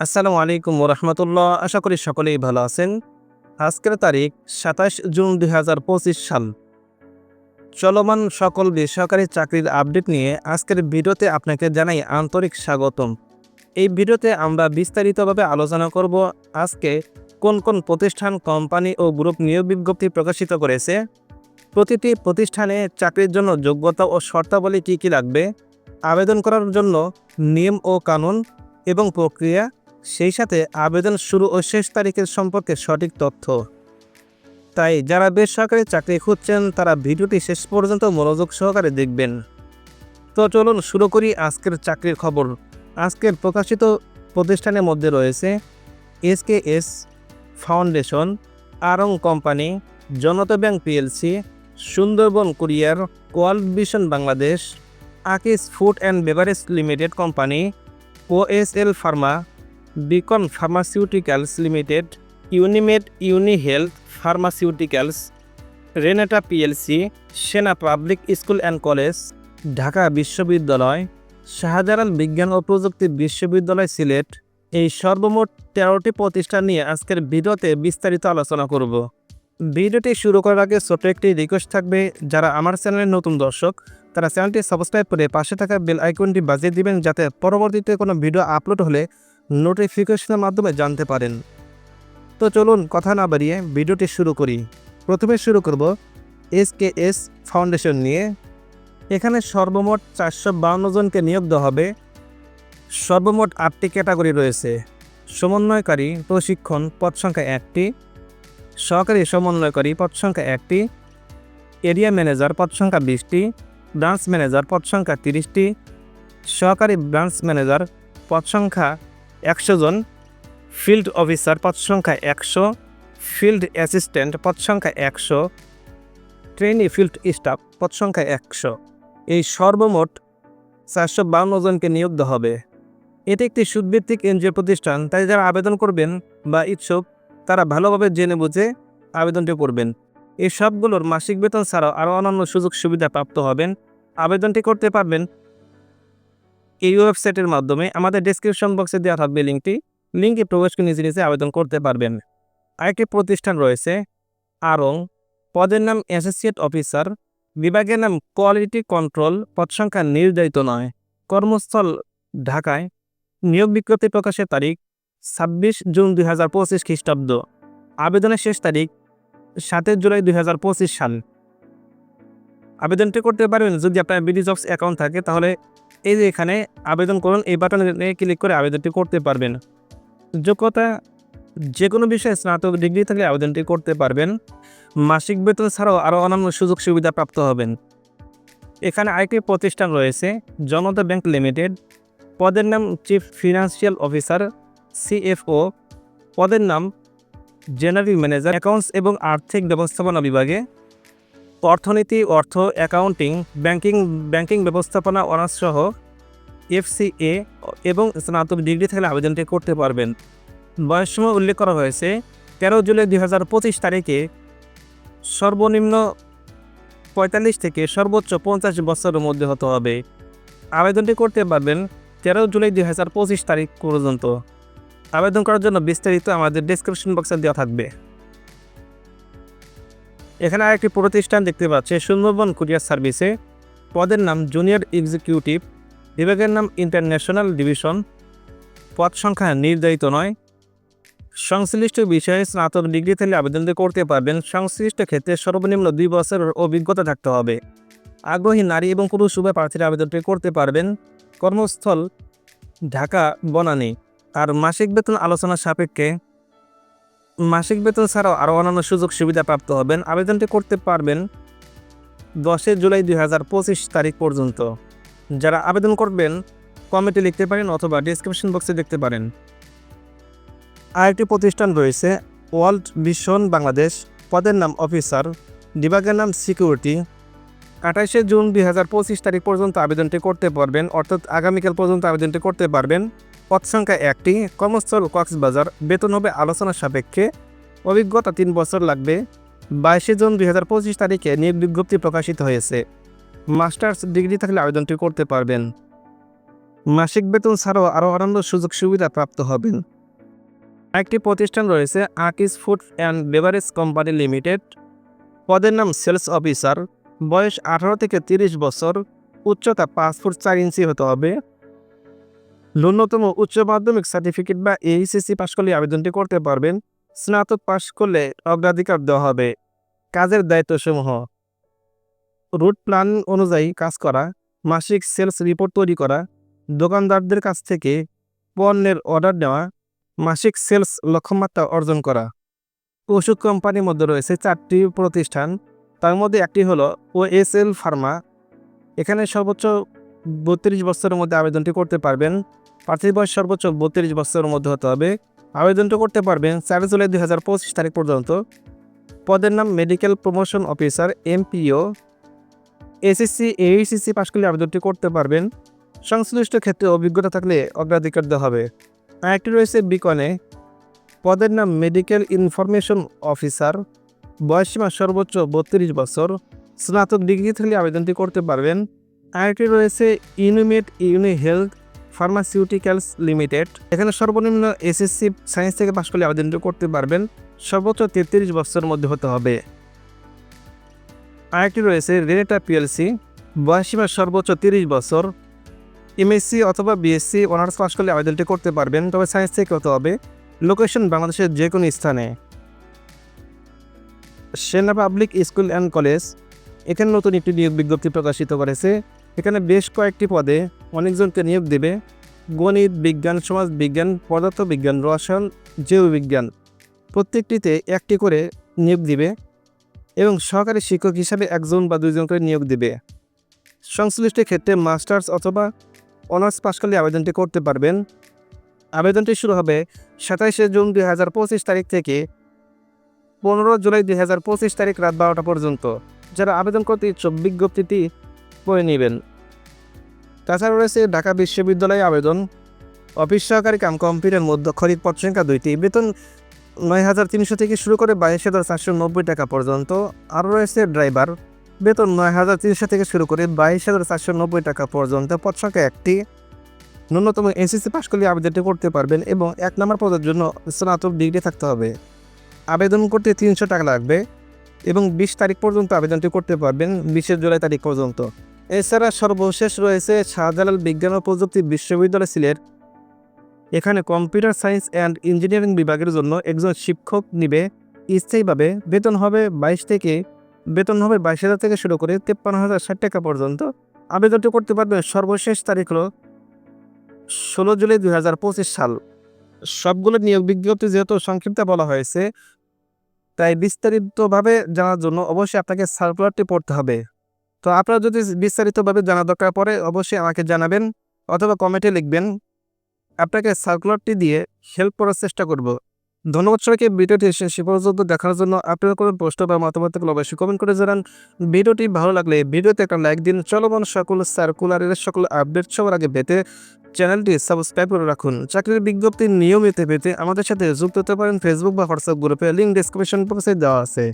আসসালামু আলাইকুম রহমতুল্লাহ আশা করি সকলেই ভালো আছেন। আজকের তারিখ সাতাশ জুন দুই হাজার পঁচিশ সাল। চলমান সকল বেসরকারি চাকরির আপডেট নিয়ে আজকের ভিডিওতে আপনাকে জানাই আন্তরিক স্বাগতম। এই ভিডিওতে আমরা বিস্তারিতভাবে আলোচনা করব আজকে কোন কোন প্রতিষ্ঠান, কোম্পানি ও গ্রুপ নিয়োগ বিজ্ঞপ্তি প্রকাশিত করেছে। প্রতিটি প্রতিষ্ঠানে চাকরির জন্য যোগ্যতা ও শর্তাবলী কী কী লাগবে, আবেদন করার জন্য নিয়ম ও কানুন এবং প্রক্রিয়া সেই সাথে আবেদন শুরু ও শেষ তারিখের সম্পর্কে সঠিক তথ্য। তাই যারা বেসরকারি চাকরি খুঁজছেন, তারা ভিডিওটি শেষ পর্যন্ত মনোযোগ সহকারে দেখবেন। তো চলুন শুরু করি আজকের চাকরির খবর। আজকের প্রকাশিত প্রতিষ্ঠানের মধ্যে রয়েছে SKS foundation, Aarong company, Janata bank PLC, Sundarban courier কোয়াল vision Bangladesh, Akij food and beverage limited company, OSL pharma Beacon pharmaceuticals limited, Unimed Unihealth pharmaceuticals, Renata PLC, Sena public school and college, Dhaka বিশ্ববিদ্যালয়, শাহজালাল বিজ্ঞান ও প্রযুক্তি বিশ্ববিদ্যালয় সিলেট। এই সর্বমোট তেরোটি প্রতিষ্ঠান নিয়ে আজকের ভিডিওতে বিস্তারিত আলোচনা করব। ভিডিওটি শুরু করার আগে ছোট একটি রিকোয়েস্ট থাকবে, যারা আমার চ্যানেলের নতুন দর্শক, তারা চ্যানেলটি সাবস্ক্রাইব করে পাশে থাকা বেল আইকনটি বাজিয়ে দিবেন, যাতে পরবর্তীতে কোনো ভিডিও আপলোড হলে নোটিফিকেশনের মাধ্যমে জানতে পারেন। তো চলুন কথা না বাড়িয়ে ভিডিওটি শুরু করি। প্রথমে শুরু করব এস কে এস ফাউন্ডেশন নিয়ে। এখানে সর্বমোট চারশো বাউন্ন জনকে নিয়োগ দেওয়া হবে। সর্বমোট আটটি ক্যাটাগরি রয়েছে। সমন্বয়কারী প্রশিক্ষণ পদ সংখ্যা একটি, সহকারী সমন্বয়কারী পদ সংখ্যা একটি, এরিয়া ম্যানেজার পদ সংখ্যা বিশটি, ব্রাঞ্চ ম্যানেজার পদ সংখ্যা তিরিশটি, সহকারী ব্রাঞ্চ ম্যানেজার পদ সংখ্যা একশো জন ফিল্ড অফিসার পদ সংখ্যা একশো, ফিল্ড অ্যাসিস্ট্যান্ট পদ সংখ্যা একশো, ট্রেনি ফিল্ড স্টাফ পদ সংখ্যা একশো। এই সর্বমোট চারশো বাউন্ন জনকে নিয়োগ দেওয়া হবে। এটি একটি সুদভিত্তিক এনজিও প্রতিষ্ঠান, তাই যারা আবেদন করবেন বা ইচ্ছুক, তারা ভালোভাবে জেনে বুঝে আবেদনটি করবেন। এই সবগুলোর মাসিক বেতন ছাড়াও আরও অন্যান্য সুযোগ সুবিধা প্রাপ্ত হবেন। আবেদনটি করতে পারবেন এই ওয়েবসাইটের মাধ্যমে আমাদের ডেসক্রিপশন বক্সে দেওয়া থাকবে লিঙ্কটি। লিঙ্কে প্রবেশ করে নিজে নিজে আবেদন করতে পারবেন। আরেকটি প্রতিষ্ঠান রয়েছে আরং। পদের নাম অ্যাসোসিয়েট অফিসার বিভাগের নাম কোয়ালিটি কন্ট্রোল পদ সংখ্যা নির্ধারিত নয়। কর্মস্থল ঢাকায়। নিয়োগ বিজ্ঞপ্তি প্রকাশের তারিখ ছাব্বিশ জুন দুই হাজার পঁচিশ খ্রিস্টাব্দ। আবেদনের শেষ তারিখ সাতের জুলাই দুই হাজার পঁচিশ সাল। আবেদনটি করতে পারবেন যদি আপনার বিডি জবস অ্যাকাউন্ট থাকে তাহলে এই যে এখানে আবেদন করুন, এই বাটনে ক্লিক করে আবেদনটি করতে পারবেন। যোগ্যতা যে কোনো বিষয়ে স্নাতক ডিগ্রি থাকলে আবেদনটি করতে পারবেন। মাসিক বেতন ছাড়াও আরও অন্যান্য সুযোগ সুবিধা প্রাপ্ত হবেন। এখানে আরেকটি প্রতিষ্ঠান রয়েছে, জনতা ব্যাংক লিমিটেড। পদের নাম চিফ ফিনান্সিয়াল অফিসার সিএফও পদের নাম জেনারেল ম্যানেজার অ্যাকাউন্টস এবং আর্থিক ব্যবস্থাপনা বিভাগে। অর্থনীতি, অর্থ, অ্যাকাউন্টিং, ব্যাংকিং ব্যাংকিং ব্যবস্থাপনা অনার্স সহ এফসিএ এবং স্নাতক ডিগ্রি থাকলে আবেদনটি করতে পারবেন। বয়স সময় উল্লেখ করা হয়েছে, তেরো জুলাই দুই হাজার পঁচিশ তারিখে সর্বনিম্ন পঁয়তাল্লিশ থেকে সর্বোচ্চ পঞ্চাশ বছরের মধ্যে হতে হবে। আবেদনটি করতে পারবেন তেরো জুলাই দুই হাজার পঁচিশ তারিখ পর্যন্ত। আবেদন করার জন্য বিস্তারিত আমাদের ডিসক্রিপশন বক্সে দেওয়া থাকবে। এখানে আরেকটি প্রতিষ্ঠান দেখতে পাচ্ছে, সুন্দরবন কুরিয়ার সার্ভিসে। পদের নাম জুনিয়র এক্সিকিউটিভ, বিভাগের নাম ইন্টারন্যাশনাল ডিভিশন। পদ সংখ্যা নির্ধারিত নয়। সংশ্লিষ্ট বিষয়ে স্নাতক ডিগ্রি থেকে আবেদন করতে পারবেন। সংশ্লিষ্ট ক্ষেত্রে সর্বনিম্ন দুই বছরের অভিজ্ঞতা থাকতে হবে। আগ্রহী নারী এবং পুরুষ উভয় প্রার্থীরা আবেদনটি করতে পারবেন। কর্মস্থল ঢাকা বনানী। আর মাসিক বেতন আলোচনা সাপেক্ষে মাসিক বেতন ছাড়াও আরও অন্যান্য সুযোগ সুবিধা প্রাপ্ত হবেন। আবেদনটি করতে পারবেন দশই জুলাই দুই হাজার পঁচিশ তারিখ পর্যন্ত। যারা আবেদন করবেন, কমেন্টে লিখতে পারেন অথবা ডিসক্রিপশন বক্সে দেখতে পারেন। আরেকটি প্রতিষ্ঠান রয়েছে, ওয়ার্ল্ড ভিশন বাংলাদেশ। পদের নাম অফিসার বিভাগের নাম সিকিউরিটি। আঠাশে জুন দুই হাজার পঁচিশ তারিখ পর্যন্ত আবেদনটি করতে পারবেন, অর্থাৎ আগামীকাল পর্যন্ত আবেদনটি করতে পারবেন। পদ সংখ্যা একটি, কর্মস্থল কক্সবাজার, বেতন হবে আলোচনা সাপেক্ষে। অভিজ্ঞতা তিন বছর লাগবে। বাইশে জুন দুই হাজার পঁচিশ তারিখে নিয়োগ বিজ্ঞপ্তি প্রকাশিত হয়েছে। মাস্টার্স ডিগ্রি থাকলে আবেদনটি করতে পারবেন। মাসিক বেতন ছাড়াও আরও অন্যান্য সুযোগ সুবিধা প্রাপ্ত হবেন। একটি প্রতিষ্ঠান রয়েছে, Akij food and beverage company limited. পদের নাম সেলস অফিসার। বয়স আঠারো থেকে তিরিশ বছর। উচ্চতা পাঁচ ফুট চার ইঞ্চি হতে হবে। ন্যূনতম উচ্চ মাধ্যমিক সার্টিফিকেট বা এইচএসসি পাশ করলে আবেদনটি করতে পারবেন। স্নাতক পাশ করলে অগ্রাধিকার দেওয়া হবে। কাজের দায়িত্বসমূহ। রুট প্ল্যান অনুযায়ী কাজ করা, মাসিক সেলস রিপোর্ট তৈরি করা, দোকানদারদের কাছ থেকে পণ্যের অর্ডার নেওয়া, মাসিক সেলস লক্ষ্যমাত্রা অর্জন করা। ওষুধ কোম্পানির মধ্যে রয়েছে চারটি প্রতিষ্ঠান। তার মধ্যে একটি হলো ওএসএল ফার্মা এখানে সর্বোচ্চ বত্রিশ বছরের মধ্যে আবেদনটি করতে পারবেন। প্রার্থীর বয়স সর্বোচ্চ বত্রিশ বছরের মধ্যে হতে হবে। আবেদনটি করতে পারবেন চার জুলাই দুই হাজার পঁচিশ তারিখ পর্যন্ত। পদের নাম medical promotion officer MPO SSC HSC pass করলে আবেদনটি করতে পারবেন। সংশ্লিষ্ট ক্ষেত্রে অভিজ্ঞতা থাকলে অগ্রাধিকার দেওয়া হবে। আরেকটি রয়েছে বিকনে। পদের নাম মেডিকেল ইনফরমেশন অফিসার বয়সীমা সর্বোচ্চ বত্রিশ বছর। স্নাতক ডিগ্রি থাকলে আবেদনটি করতে পারবেন। আরেকটি রয়েছে Unimed Uni health pharmaceuticals limited. এখানে সর্বনিম্ন এসএসসি সায়েন্স থেকে পাশ করলে আবেদনটি করতে পারবেন। সর্বোচ্চ তেত্রিশ বছরের মধ্যে হতে হবে। আরেকটি রয়েছে রেনেটা পিএলসি। বয়সীমা সর্বোচ্চ তিরিশ বছর। এমএসসি অথবা বিএসসি, অনার্স পাশ করলে আবেদনটি করতে পারবেন। তবে সায়েন্স থেকে হতে হবে। লোকেশন বাংলাদেশের যে কোনো স্থানে। সেনা পাবলিক স্কুল অ্যান্ড কলেজ। এখানে নতুন একটি নিয়োগ বিজ্ঞপ্তি প্রকাশিত করেছে। এখানে বেশ কয়েকটি পদে অনেকজনকে নিয়োগ দেবে। গণিত বিজ্ঞান, সমাজ বিজ্ঞান পদার্থ বিজ্ঞান রসায়ন, জীববিজ্ঞান প্রত্যেকটিতে একটি করে নিয়োগ দিবে এবং সহকারী শিক্ষক হিসাবে একজন বা দুইজন করে নিয়োগ দিবে। সংশ্লিষ্ট ক্ষেত্রে মাস্টার্স অথবা অনার্স পাশ করলে আবেদনটি করতে পারবেন। আবেদনটি শুরু হবে সাতাইশে জুন দুই হাজার পঁচিশ তারিখ থেকে পনেরো জুলাই দুই হাজার পঁচিশ তারিখ রাত বারোটা পর্যন্ত। যারা আবেদন করতে ইচ্ছুক, বিজ্ঞপ্তিটি পড়ে নেবেন। তাছাড়া রয়েছে ঢাকা বিশ্ববিদ্যালয়ে আবেদন, অফিস সহকারী কাম কম্পিউটার মধ্য খরিদ পদ সংখ্যা দুইটি। বেতন নয় হাজার তিনশো থেকে শুরু করে বাইশ হাজার চারশো নব্বই টাকা পর্যন্ত। আরও রয়েছে ড্রাইভার, বেতন নয় হাজার তিনশো থেকে শুরু করে বাইশ হাজার চারশো নব্বই টাকা পর্যন্ত, পদ সংখ্যা একটি। ন্যূনতম এসএসসি পাশ করলে আবেদনটি করতে পারবেন এবং এক নম্বর পদের জন্য স্নাতক ডিগ্রি থাকতে হবে। আবেদন করতে তিনশো টাকা লাগবে এবং বিশ তারিখ পর্যন্ত আবেদনটি করতে পারবেন, বিশে জুলাই তারিখ পর্যন্ত। এছাড়া সর্বশেষ রয়েছে শাহজালাল বিজ্ঞান ও প্রযুক্তি বিশ্ববিদ্যালয় সিলেট। এখানে কম্পিউটার সায়েন্স অ্যান্ড ইঞ্জিনিয়ারিং বিভাগের জন্য একজন শিক্ষক নিবে। স্থায়ীভাবে বেতন হবে বাইশ থেকে, বেতন হবে বাইশ হাজার থেকে শুরু করে তেপ্পান্ন হাজার ষাট টাকা পর্যন্ত। আবেদনটি করতে পারবেন সর্বশেষ তারিখ হলো ষোলো জুলাই দুই হাজার পঁচিশ সাল। সবগুলো নিয়োগ বিজ্ঞপ্তি যেহেতু সংক্ষিপ্ত বলা হয়েছে, তাই বিস্তারিতভাবে জানার জন্য অবশ্যই আপনাকে সার্কুলারটি পড়তে হবে। তো আপনারা যদি বিস্তারিতভাবে জানা দরকার পড়ে, অবশ্যই আমাকে জানাবেন অথবা কমেন্টে লিখবেন। আপনাকে সার্কুলারটি দিয়ে হেল্প করার চেষ্টা করব। ধন্যবাদ সবাইকে, ভিডিওটি শেষ পর্যন্ত দেখার জন্য। আপনার কোনো প্রশ্ন বা মতামত থাকলে অবশ্যই কমেন্ট করে জানান। ভিডিওটি ভালো লাগলে ভিডিওতে একটা লাইক দিন। চলমান সকল সার্কুলারের সকল আপডেট সবার আগে পেতে চ্যানেলটি সাবস্ক্রাইব করে রাখুন। চাকরির বিজ্ঞপ্তি নিয়মিত পেতে আমাদের সাথে যুক্ত হতে পারেন। ফেসবুক বা হোয়াটসঅ্যাপ গ্রুপে লিঙ্ক ডিসক্রিপশন বক্সে দেওয়া আছে।